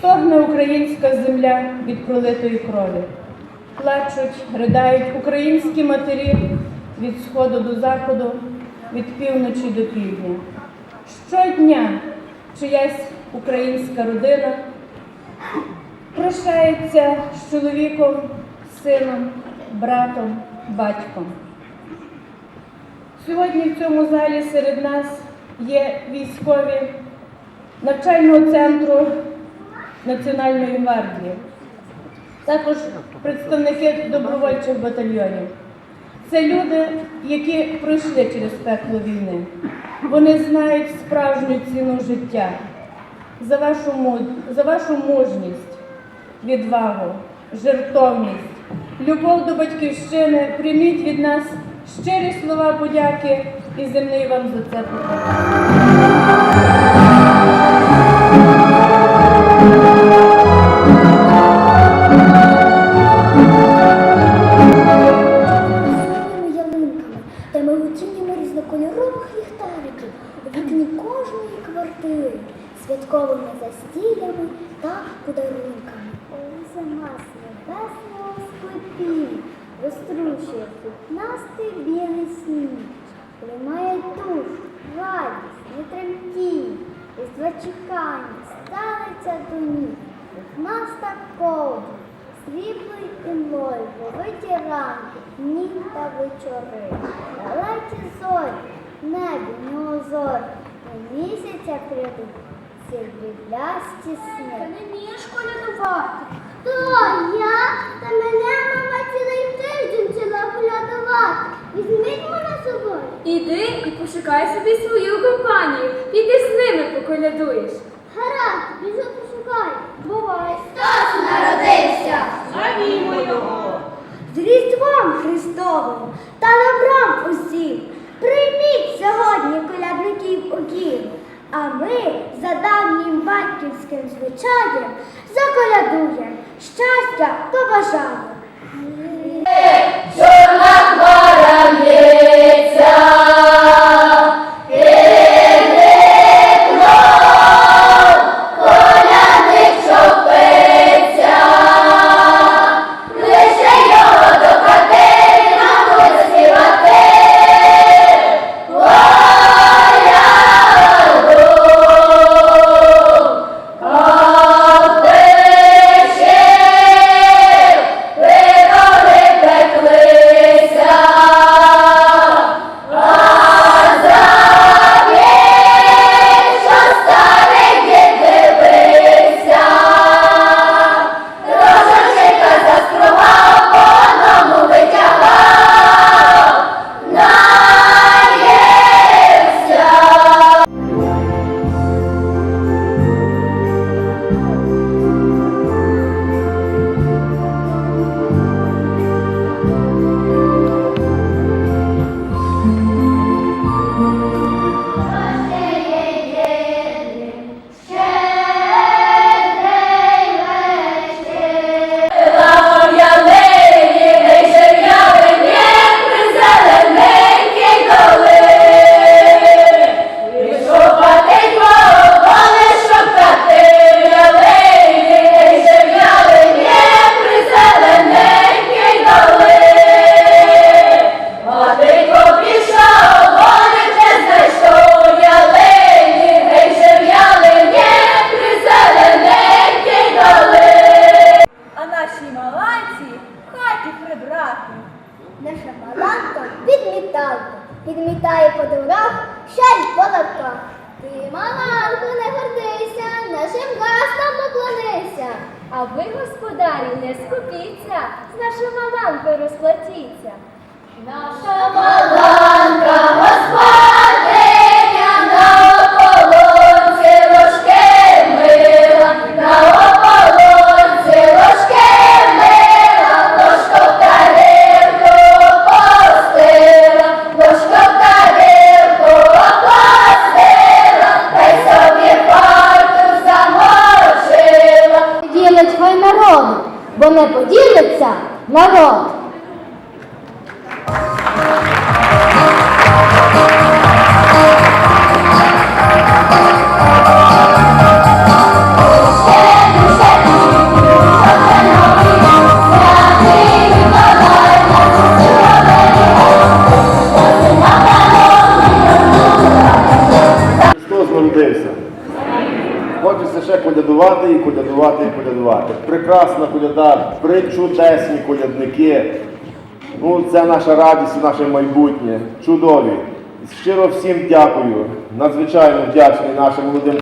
Стогне українська земля від пролитої крові. Плачуть, ридають українські матері від сходу до заходу, від півночі до півдня. Щодня чиясь українська родина прощається з чоловіком, сином, братом, батьком. Сьогодні в цьому залі серед нас є військові навчального центру Національної гвардії, також представники добровольчих батальйонів. Це люди, які пройшли через пекло війни. Вони знають справжню ціну життя за вашу, за вашу мужність, відвагу, жертовність, любов до батьківщини. Прийміть від нас щирі слова подяки і земний вам за це кожної квартири, святковими застіллями та подарунками. Зима небесного склепі, розтрушує пухнастий білий сніг, приймає душ, радість, не тремтінь, різдва чекання, ставиться до ніг, пухнаста ковдра, Сріблий і мною повиті ранки, дні та вечори, далекі зорі, небі неозорі, місяця прийдуть сріблясті сни. не вмієш колядувати. То я та мене мама цілий тиждень вчила колядувати. Візьміть мене з собою. Іди і пошукай собі свою компанію. Піди з ними поколядуєш. Гаразд, біжу пошукаю. Бувай. З Різдвом Христовим та добром усім прийміть сьогодні колядників у дім. А ми за давнім батьківським звичаєм заколядуємо, щастя побажаємо. Підмітає по дворах, шаль по лапках. Ти, маланку, не гордися, нашим гастам поклонися. А ви, господарі, не скупіться, з нашою маланкою розплатіться. Наша маланка, 那个 колядувати і колядувати і колядувати. Прекрасна коляда, причудесні колядники. Ну, це наша радість, і наше майбутнє. Чудові. Щиро всім дякую. Надзвичайно вдячний нашим молодим.